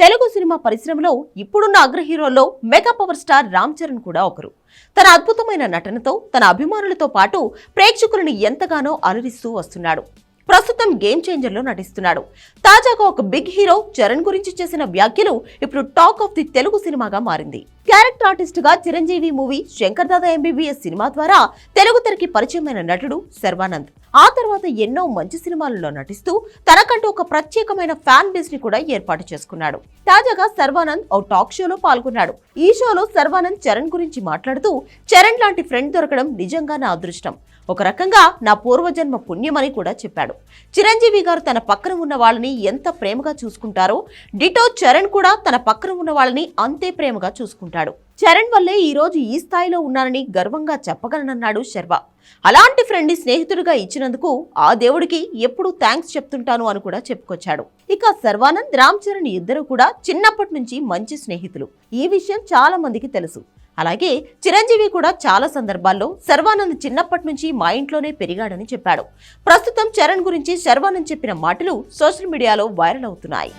Telugu cinema పరిశ్రమలో ఇప్పుడున్న అగ్రహీరోల్లో mega power star Ram Charan కూడా ఒకరు. తన అద్భుతమైన నటనతో తన అభిమానులతో పాటు ప్రేక్షకులను ఎంతగానో అలరిస్తూ వస్తున్నాడు. ప్రస్తుతం గేమ్ చేంజర్లో నటిస్తున్నాడు. తాజాగా ఒక బిగ్ హీరో చరణ్ గురించి చేసిన వ్యాఖ్యలు ఇప్పుడు టాక్ ఆఫ్ ది తెలుగు సినిమాగా మారింది. క్యారెక్టర్ ఆర్టిస్ట్గా Chiranjeevi movie Shankar Dada MBBS cinema ద్వారా తెలుగు తెరకి పరిచయమైన నటుడు శర్వానంద్. ఆ తర్వాత ఎన్నో మంచి సినిమాలలో నటిస్తూ తనకంటూ ఒక ప్రత్యేకమైన ఫ్యాన్ బేస్ని కూడా ఏర్పాటు చేసుకున్నాడు. తాజాగా సర్వానంద్ ఓ టాక్ షోలో పాల్గొన్నాడు. ఈ షోలో సర్వానంద్ చరణ్ గురించి మాట్లాడుతూ చరణ్ లాంటి ఫ్రెండ్ దొరకడం నిజంగా నా అదృష్టం. ఒక రకంగా నా పూర్వజన్మ పుణ్యమని కూడా చెప్పాడు. చిరంజీవి గారు తన పక్కన ఉన్న వాళ్ళని ఎంత ప్రేమగా చూసుకుంటారో డిటో చరణ్ కూడా తన పక్కన ఉన్న వాళ్ళని అంతే ప్రేమగా చూసుకుంటాడు. చరణ్ వల్లే ఈ రోజు ఈ స్థాయిలో ఉన్నానని గర్వంగా చెప్పగలనన్నాడు శర్మ అలాంటి ఫ్రెండ్ని స్నేహితుడిగా ఇచ్చినందుకు ఆ దేవుడికి ఎప్పుడూ థ్యాంక్స్ చెప్తుంటాను అని కూడా చెప్పుకొచ్చాడు. ఇక సర్వానంద్ రామ్ చరణ్ ఇద్దరు కూడా చిన్నప్పటి నుంచి మంచి స్నేహితులు. ఈ విషయం చాలా మందికి తెలుసు. అలాగే చిరంజీవి కూడా చాలా సందర్భాల్లో శర్వానంద్ చిన్నప్పటి నుంచి మా ఇంట్లోనే పెరిగాడని చెప్పాడు. ప్రస్తుతం చరణ్ గురించి శర్వానంద్ చెప్పిన మాటలు సోషల్ మీడియాలో వైరల్ అవుతున్నాయి.